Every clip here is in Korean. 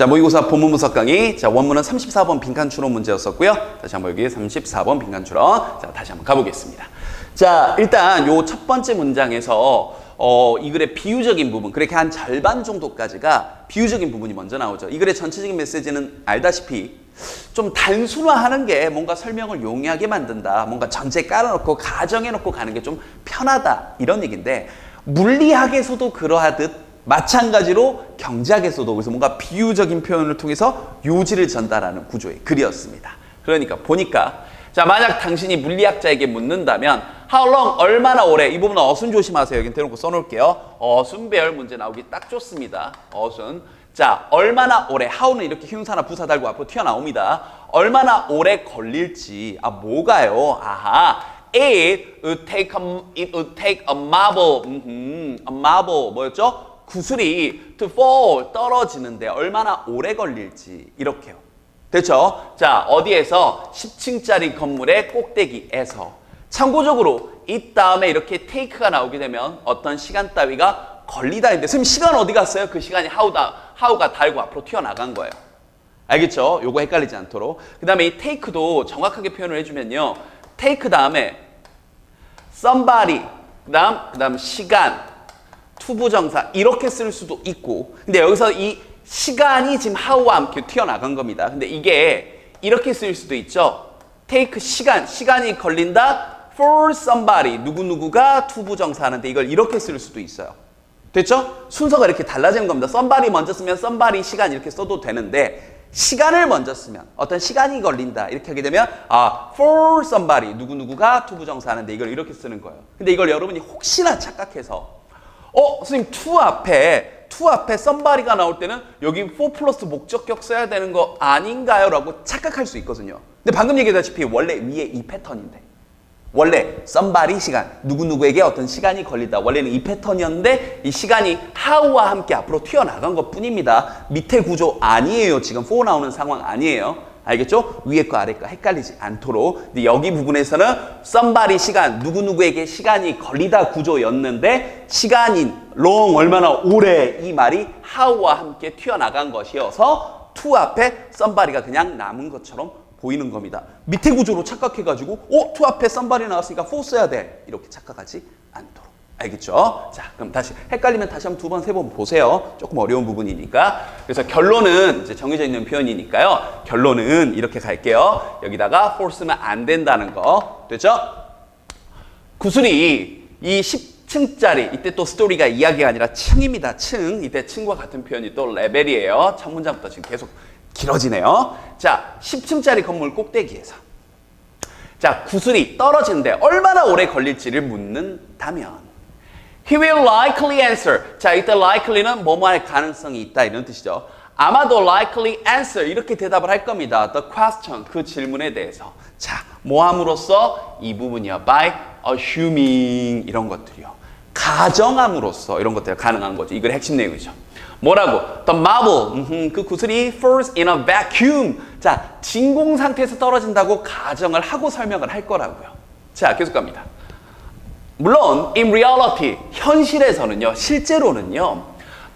자, 모의고사 본문 분석 강의. 자, 원문은 34번 빈칸 추론 문제였었고요. 다시 한번 여기 34번 빈칸 추론. 자, 다시 한번 가보겠습니다. 자, 일단 요 첫 번째 문장에서 어, 이 글의 비유적인 부분, 그렇게 한 절반 정도까지가 비유적인 부분이 먼저 나오죠. 이 글의 전체적인 메시지는 알다시피 좀 단순화하는 게 뭔가 설명을 용이하게 만든다. 뭔가 전체 깔아놓고 가정해놓고 가는 게 좀 편하다. 이런 얘기인데 물리학에서도 그러하듯 마찬가지로 경제학에서도 그래서 뭔가 비유적인 표현을 통해서 요지를 전달하는 구조의 글이었습니다. 그러니까 보니까 자 만약 당신이 물리학자에게 묻는다면 how long 얼마나 오래 이 부분은 어순 조심하세요. 여기 대놓고 써놓을게요. 어순 배열 문제 나오기 딱 좋습니다. 어순 자 얼마나 오래 how는 이렇게 휴사나 부사 달고 앞으로 튀어나옵니다. 얼마나 오래 걸릴지 아 뭐가요? 아하 It would take a, it would take a marble, 음흠, a marble 뭐였죠? 구슬이 to fall 떨어지는데 얼마나 오래 걸릴지 이렇게요. 됐죠? 자 어디에서 10층짜리 건물의 꼭대기에서 참고적으로 이 다음에 이렇게 take가 나오게 되면 어떤 시간 따위가 걸리다 했는데 선생님 시간 어디 갔어요? 그 시간이 how다, how가 달고 앞으로 튀어나간 거예요. 알겠죠? 요거 헷갈리지 않도록. 그 다음에 이 take도 정확하게 표현을 해주면요. take 다음에 somebody, 그 다음, 그 다음 시간, 투부정사 이렇게 쓸 수도 있고 근데 여기서 이 시간이 지금 how와 함께 튀어나간 겁니다. 근데 이게 이렇게 쓸 수도 있죠. take 시간, 시간이 걸린다 for somebody, 누구누구가 투부정사 하는데 이걸 이렇게 쓸 수도 있어요. 됐죠? 순서가 이렇게 달라지는 겁니다. somebody 먼저 쓰면 somebody 시간 이렇게 써도 되는데 시간을 먼저 쓰면 어떤 시간이 걸린다 이렇게 하게 되면 아 for somebody 누구누구가 투부정사 하는데 이걸 이렇게 쓰는 거예요. 근데 이걸 여러분이 혹시나 착각해서 어 선생님 to 앞에 to 앞에 somebody가 나올 때는 여기 for 플러스 목적격 써야 되는 거 아닌가요? 라고 착각할 수 있거든요. 근데 방금 얘기했다시피 원래 위에 이 패턴인데. 원래 somebody 시간 누구누구에게 어떤 시간이 걸린다. 원래는 이 패턴이었는데 이 시간이 how와 함께 앞으로 튀어나간 것 뿐입니다. 밑에 구조 아니에요. 지금 for 나오는 상황 아니에요 알겠죠? 위에 거 아래 거 헷갈리지 않도록 근데 여기 부분에서는 somebody 시간 누구누구에게 시간이 걸리다 구조였는데 시간인 long 얼마나 오래 이 말이 how와 함께 튀어나간 것이어서 to 앞에 somebody가 그냥 남은 것처럼 보이는 겁니다. 밑에 구조로 착각해가지고 어? 투 앞에 썸바리 나왔으니까 포 써야 돼. 이렇게 착각하지 않도록. 알겠죠? 자, 그럼 다시 헷갈리면 다시 한번 두 번, 세 번 보세요. 조금 어려운 부분이니까. 그래서 결론은 이제 정해져 있는 표현이니까요. 결론은 이렇게 갈게요. 여기다가 for 쓰면 안 된다는 거. 됐죠? 구슬이 이 10층짜리 이때 또 스토리가 이야기가 아니라 층입니다. 층. 이때 층과 같은 표현이 또 레벨이에요. 첫 문장부터 지금 계속 길어지네요. 자, 10층짜리 건물 꼭대기에서. 자, 구슬이 떨어지는데 얼마나 오래 걸릴지를 묻는다면. He will likely answer. 자, 이때 likely는 뭐뭐 할 가능성이 있다 이런 뜻이죠. 아마도 likely answer 이렇게 대답을 할 겁니다. The question 그 질문에 대해서. 자, 뭐 함으로써 이 부분이요. by assuming 이런 것들이요. 가정함으로써 이런 것들이 가능한 거죠. 이걸 핵심 내용이죠. 뭐라고? The marble, 음흠, 그 구슬이 falls in a vacuum. 자, 진공 상태에서 떨어진다고 가정을 하고 설명을 할 거라고요. 자, 계속 갑니다. 물론, in reality, 현실에서는요, 실제로는요,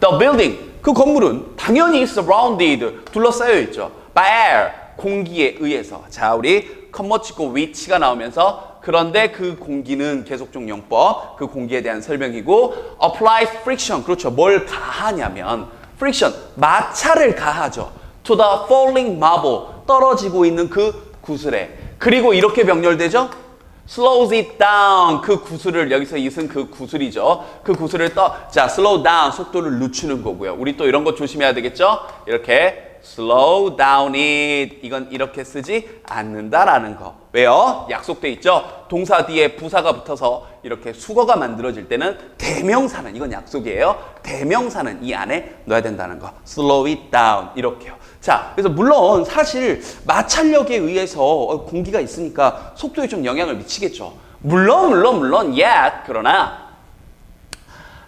the building, 그 건물은 당연히 surrounded, 둘러싸여 있죠. by air, 공기에 의해서. 자, 우리 컴머 찍고 위치가 나오면서 그런데 그 공기는 계속적 용법, 그 공기에 대한 설명이고 apply friction, 그렇죠. 뭘 가하냐면 friction, 마찰을 가하죠. to the falling marble, 떨어지고 있는 그 구슬에. 그리고 이렇게 병렬되죠. Slows it down, 그 구슬을 여기서 이은 그 구슬이죠. 그 구슬을 떠, 자, slow down, 속도를 늦추는 거고요. 우리 또 이런 거 조심해야 되겠죠. 이렇게 slow down it 이건 이렇게 쓰지 않는다라는 거 왜요? 약속돼 있죠 동사 뒤에 부사가 붙어서 이렇게 수거가 만들어질 때는 대명사는 이건 약속이에요. 대명사는 이 안에 넣어야 된다는 거. Slow it down. 이렇게요. 자 그래서 물론 사실 마찰력에 의해서 공기가 있으니까 속도에 좀 영향을 미치겠죠. 물론 물론 물론 yet 그러나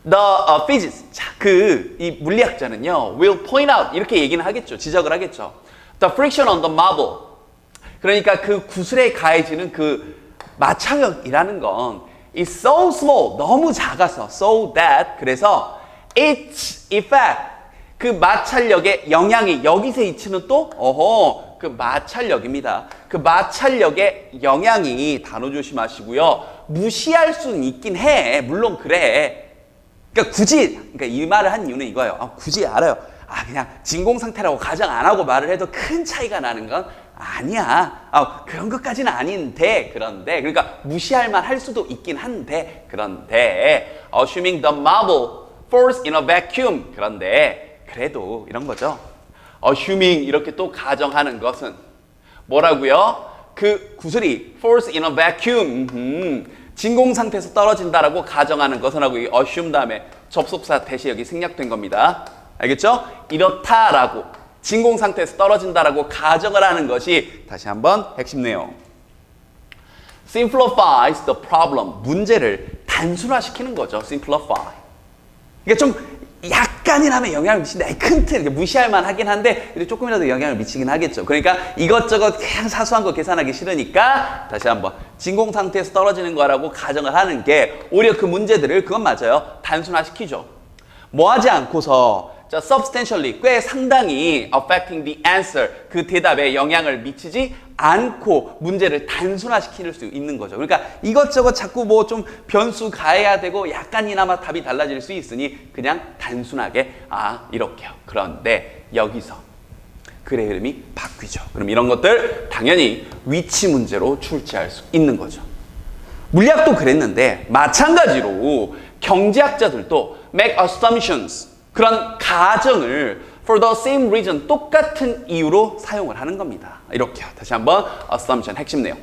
The uh, physics, 자, 그, 이 물리학자는요, will point out, 이렇게 얘기는 하겠죠. 지적을 하겠죠. The friction on the marble. 그러니까 그 구슬에 가해지는 그 마찰력이라는 건 is so small, 너무 작아서, so that, 그래서 its effect, 그 마찰력의 영향이 여기서 이치는 또 어허 그 마찰력입니다. 그 마찰력의 영향이 단어 조심하시고요. 무시할 수는 있긴 해. 물론 그래. 그러니까 굳이 그러니까 이 말을 한 이유는 이거예요. 아, 굳이 알아요. 아 그냥 진공 상태라고 가정 안 하고 말을 해도 큰 차이가 나는 건 아니야. 아 그런 것까지는 아닌데 그런데 그러니까 무시할 만 할 수도 있긴 한데 그런데 assuming the marble falls in a vacuum 그런데 그래도 이런 거죠. assuming 이렇게 또 가정하는 것은 뭐라고요? 그 구슬이 falls in a vacuum 음, 진공 상태에서 떨어진다라고 가정하는 것은 하고 이 assume 다음에 접속사 대시 여기 생략된 겁니다. 알겠죠? 이렇다라고 진공 상태에서 떨어진다라고 가정을 하는 것이 다시 한번 핵심 내용. simplifies the problem 문제를 단순화시키는 거죠. simplify. 그러니까 좀 약간이나마 영향을 미친다. 큰 틀, 무시할 만 하긴 한데, 조금이라도 영향을 미치긴 하겠죠. 그러니까 이것저것 그냥 사소한 거 계산하기 싫으니까, 다시 한번, 진공 상태에서 떨어지는 거라고 가정을 하는 게, 오히려 그 문제들을, 그건 맞아요. 단순화시키죠. 뭐 하지 않고서, 자, substantially, 꽤 상당히 affecting the answer, 그 대답에 영향을 미치지 않고 문제를 단순화시킬 수 있는 거죠. 그러니까 이것저것 자꾸 뭐 좀 변수 가해야 되고 약간이나마 답이 달라질 수 있으니 그냥 단순하게 아 이렇게요. 그런데 여기서 글의 흐름이 바뀌죠. 그럼 이런 것들 당연히 위치 문제로 출제할 수 있는 거죠. 물리학도 그랬는데 마찬가지로 경제학자들도 make assumptions 그런 가정을 for the same reason 똑같은 이유로 사용을 하는 겁니다. 이렇게요. 다시 한번 assumption 핵심 내용.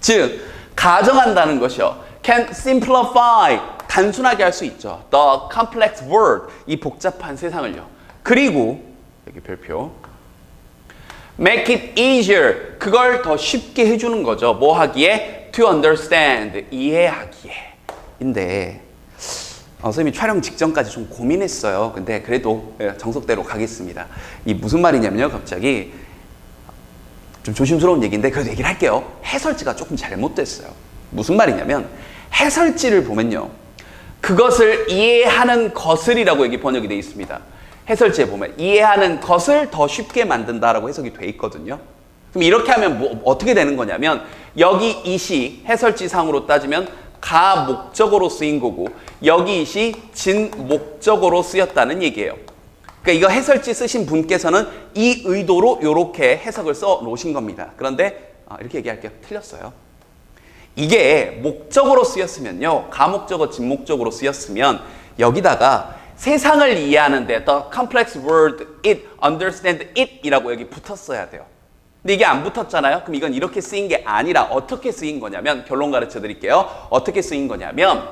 즉 가정한다는 것이요. can simplify 단순하게 할 수 있죠. the complex world 이 복잡한 세상을요. 그리고 여기 별표 make it easier 그걸 더 쉽게 해주는 거죠. 뭐 하기에 to understand 이해하기에. 인데 어, 선생님이 촬영 직전까지 좀 고민했어요. 근데 그래도 예, 정석대로 가겠습니다. 이 무슨 말이냐면요. 갑자기 좀 조심스러운 얘기인데 그래도 얘기를 할게요. 해설지가 조금 잘못됐어요. 무슨 말이냐면 해설지를 보면요. 그것을 이해하는 것을이라고 여기 번역이 되어 있습니다. 해설지에 보면 이해하는 것을 더 쉽게 만든다라고 해석이 돼 있거든요. 그럼 이렇게 하면 뭐, 어떻게 되는 거냐면 여기 이 시 해설지 상으로 따지면 가 목적으로 쓰인 거고 여기 이시 진 목적으로 쓰였다는 얘기예요. 그러니까 이거 해설지 쓰신 분께서는 이 의도로 이렇게 해석을 써 놓으신 겁니다. 그런데 아, 이렇게 얘기할게요. 틀렸어요. 이게 목적으로 쓰였으면요. 가목적어, 진목적으로 쓰였으면 여기다가 세상을 이해하는데 the complex word it, understand it 이라고 여기 붙었어야 돼요. 근데 이게 안 붙었잖아요. 그럼 이건 이렇게 쓰인 게 아니라 어떻게 쓰인 거냐면 결론 가르쳐 드릴게요. 어떻게 쓰인 거냐면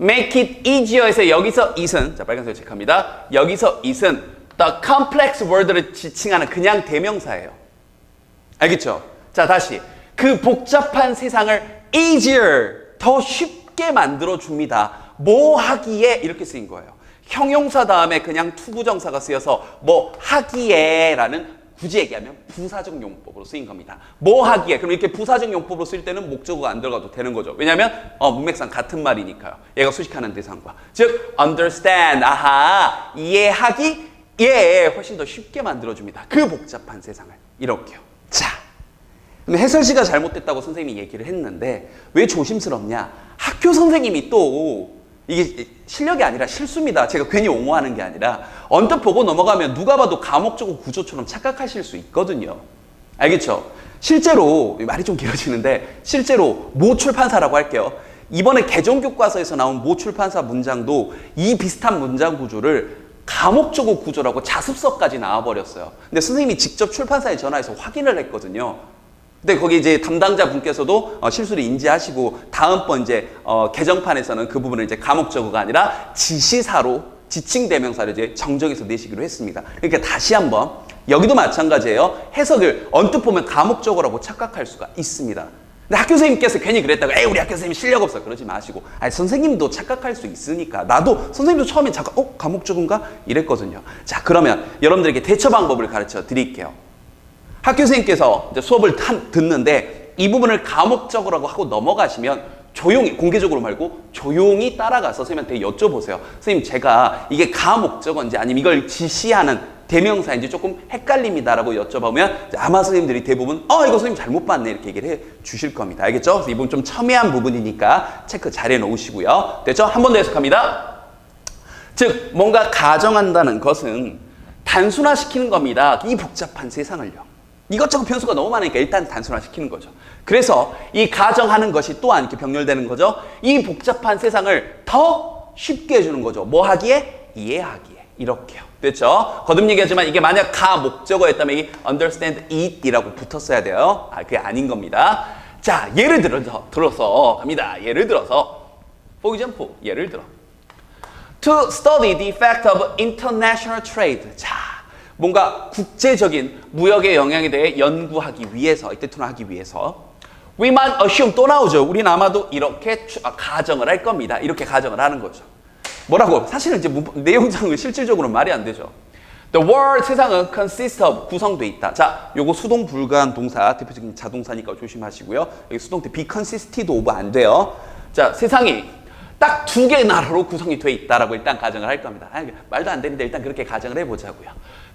make it easier에서 여기서 it은 자 빨간색 체크합니다. 여기서 it은 the complex word를 지칭하는 그냥 대명사예요. 알겠죠? 자 다시 그 복잡한 세상을 easier 더 쉽게 만들어 줍니다. 뭐 하기에 이렇게 쓰인 거예요. 형용사 다음에 그냥 투부정사가 쓰여서 뭐 하기에라는 굳이 얘기하면 부사적 용법으로 쓰인 겁니다. 뭐 하기에 그럼 이렇게 부사적 용법으로 쓸 때는 목적어가 안 들어가도 되는 거죠. 왜냐하면 어, 문맥상 같은 말이니까요. 얘가 수식하는 대상과 즉 understand 아하 이해하기 예 훨씬 더 쉽게 만들어줍니다. 그 복잡한 세상을 이렇게요. 자. 근데 해설지가 잘못됐다고 선생님이 얘기를 했는데 왜 조심스럽냐? 학교 선생님이 또 이게 실력이 아니라 실수입니다. 제가 괜히 옹호하는 게 아니라 언뜻 보고 넘어가면 누가 봐도 감옥적고 구조처럼 착각하실 수 있거든요. 알겠죠? 실제로 말이 좀 길어지는데 실제로 모 출판사라고 할게요. 이번에 개정교과서에서 나온 모 출판사 문장도 이 비슷한 문장 구조를 감옥적고 구조라고 자습서까지 나와버렸어요. 근데 선생님이 직접 출판사에 전화해서 확인을 했거든요. 근데 거기 이제 담당자 분께서도 어, 실수를 인지하시고 다음번 이제 어, 개정판에서는 그 부분을 이제 감옥적어가 아니라 지시사로 지칭 대명사를 이제 정정해서 내시기로 했습니다. 그러니까 다시 한번 여기도 마찬가지예요. 해석을 언뜻 보면 감옥적어라고 착각할 수가 있습니다. 근데 학교 선생님께서 괜히 그랬다고 에이 우리 학교 선생님 실력 없어 그러지 마시고 아니 선생님도 착각할 수 있으니까 나도 선생님도 처음에 잠깐 어 감옥적인가 이랬거든요. 자 그러면 여러분들에게 대처 방법을 가르쳐 드릴게요. 학교 선생님께서 이제 수업을 한, 듣는데 이 부분을 감옥적으로 하고 넘어가시면 조용히 공개적으로 말고 조용히 따라가서 선생님한테 여쭤보세요. 선생님 제가 이게 가 목적어인지 아니면 이걸 지시하는 대명사인지 조금 헷갈립니다라고 여쭤보면 아마 선생님들이 대부분 어 이거 선생님 잘못 봤네 이렇게 얘기를 해 주실 겁니다. 알겠죠? 이 부분 좀 첨예한 부분이니까 체크 잘 해 놓으시고요. 됐죠? 한 번 더 해석합니다. 즉 뭔가 가정한다는 것은 단순화시키는 겁니다. 이 복잡한 세상을요. 이것저것 변수가 너무 많으니까 일단 단순화시키는 거죠. 그래서 이 가정하는 것이 또한 이렇게 병렬되는 거죠. 이 복잡한 세상을 더 쉽게 해주는 거죠. 뭐 하기에? 이해하기에. 이렇게요. 됐죠? 거듭 얘기하지만 이게 만약 가 목적어였다면 이 understand it이라고 붙었어야 돼요. 아, 그게 아닌 겁니다. 자, 예를 들어서, 들어서 갑니다. 예를 들어서, for example, 예를 들어. To study the effect of international trade. 자, 뭔가 국제적인 무역의 영향에 대해 연구하기 위해서, 이때 투나하기 위해서. We might assume 또 나오죠. 우리는 아마도 이렇게 추- 아, 가정을 할 겁니다. 이렇게 가정을 하는 거죠. 뭐라고? 사실은 이제 문법- 내용상은 실질적으로 말이 안 되죠. The world 세상은 consists of 구성돼 있다. 자, 요거 수동 불가한 동사 대표적인 자동사니까 조심하시고요. 여기 수동태 be consisted of 안 돼요. 자, 세상이 딱 두 개의 나라로 구성이 돼 있다라고 일단 가정을 할 겁니다. 아니, 말도 안 되는데 일단 그렇게 가정을 해보자고요.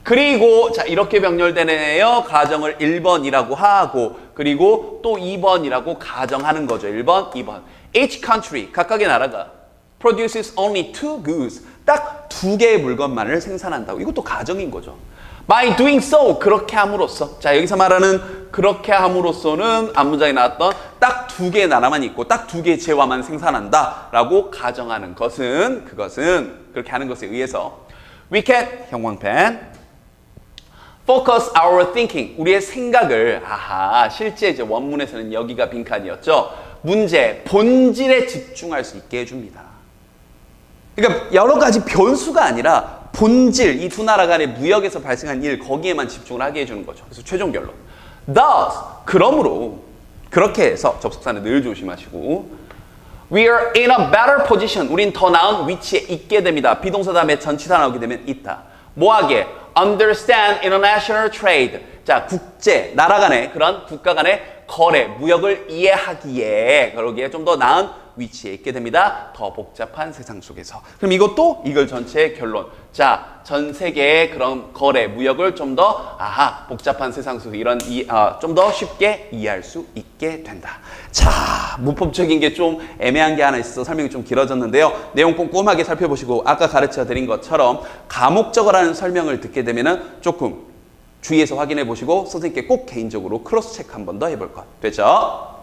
그리고 자 이렇게 병렬되네요. 가정을 1번이라고 하고 그리고 또 2번이라고 가정하는 거죠. 1번, 2번. Each country 각각의 나라가 produces only two goods. 딱 두 개의 물건만을 생산한다고. 이것도 가정인 거죠. By doing so 그렇게 함으로써 자 여기서 말하는 그렇게 함으로써는 앞문장에 나왔던 딱 두 개의 나라만 있고 딱 두 개의 재화만 생산한다 라고 가정하는 것은 그것은 그렇게 하는 것에 의해서 we can 형광펜 focus our thinking 우리의 생각을 아하 실제 이제 원문에서는 여기가 빈칸이었죠 문제 본질에 집중할 수 있게 해줍니다. 그러니까 여러 가지 변수가 아니라 본질 이 두 나라 간의 무역에서 발생한 일 거기에만 집중을 하게 해주는 거죠. 그래서 최종 결론. Thus 그러므로 그렇게 해서 접속사는 늘 조심하시고 We are in a better position. 우린 더 나은 위치에 있게 됩니다. 비동사 다음에 전치사 나오게 되면 있다. 뭐하게? Understand international trade. 자, 국제, 나라 간의 그런 국가 간의 거래, 무역을 이해하기에 그러기에 좀 더 나은 위치에 있게 됩니다. 더 복잡한 세상 속에서. 그럼 이것도 이걸 전체의 결론. 자, 전 세계의 그런 거래, 무역을 좀 더 아하 복잡한 세상 속에 이런 아, 좀더 쉽게 이해할 수 있게 된다. 자, 문법적인 게 좀 애매한 게 하나 있어서 설명이 좀 길어졌는데요. 내용 꼼꼼하게 살펴보시고 아까 가르쳐 드린 것처럼 가목적어라는 설명을 듣게 되면은 조금 주의해서 확인해 보시고 선생님께 꼭 개인적으로 크로스 체크 한 번 더 해볼 것 되죠?